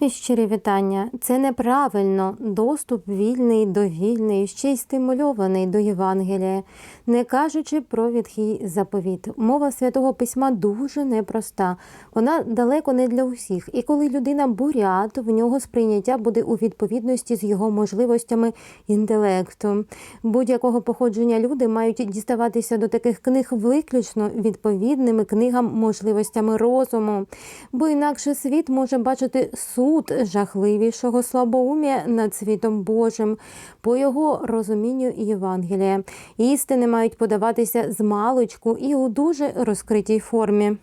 І щирі вітання. Це неправильно. Доступ вільний, довільний, ще й стимульований до Євангелія, не кажучи про відхій заповіт. Мова святого письма дуже непроста. Вона далеко не для усіх. І коли людина бурят, в нього сприйняття буде у відповідності з його можливостями інтелекту. Будь-якого походження люди мають діставатися до таких книг виключно відповідними книгам можливостями розуму, бо інакше світ може бачити суд жахливішого слабоумія над світом Божим по його розумінню Євангелія. Істини мають подаватися з маличку і у дуже розкритій формі.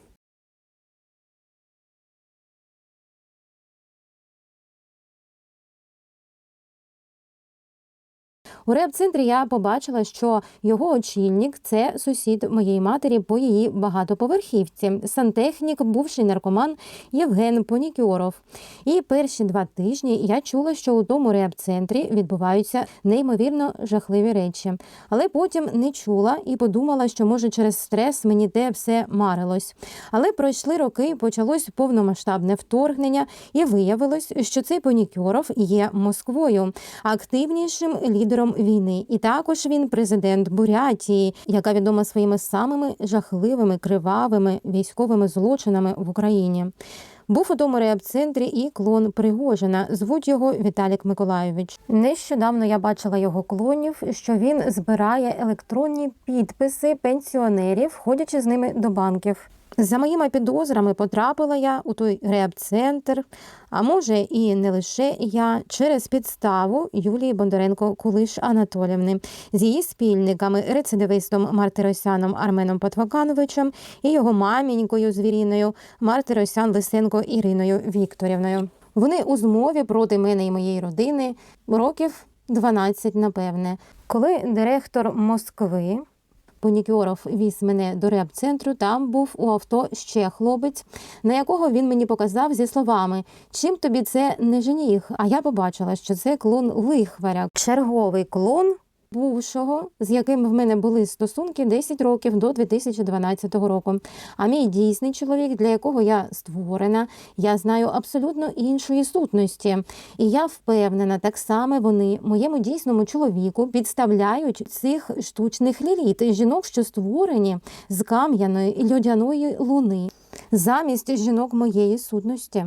У реп-центрі я побачила, що його очільник це сусід моєї матері по її багатоповерхівці, сантехнік, бувший наркоман Євген Понікьоров. І перші два тижні я чула, що у тому реп-центрі відбуваються неймовірно жахливі речі. Але потім не чула і подумала, що може через стрес мені те все марилось. Але пройшли роки, почалось повномасштабне вторгнення, і виявилось, що цей Понікьоров є Москвою, активнішим лідером війни. І також він президент Бурятії, яка відома своїми самими жахливими кривавими військовими злочинами в Україні. Був у тому реабцентрі і клон Пригожина. Звуть його Віталік Миколайович. Нещодавно я бачила його клонів, що він збирає електронні підписи пенсіонерів, ходячи з ними до банків. За моїми підозрами потрапила я у той реабцентр, а може і не лише я, через підставу Юлії Бондаренко Кулиш Анатолівни з її спільниками, рецидивистом Мартиросяном Арменом Патвакановичем і його мамінькою звіріною Мартиросян Лисенко Іриною Вікторівною. Вони у змові проти мене і моєї родини років 12, напевне, коли директор Москви. Понікьоров віз мене до реп-центру. Там був у авто ще хлопець, на якого він мені показав зі словами: чим тобі це не женіх? А я побачила, що це клон лихваря, черговий клон. Бувшого, з яким в мене були стосунки 10 років до 2012 року. А мій дійсний чоловік, для якого я створена, я знаю абсолютно іншої сутності. І я впевнена, так само вони моєму дійсному чоловіку підставляють цих штучних ліліт, жінок, що створені з кам'яної і льодяної луни, замість жінок моєї сутності.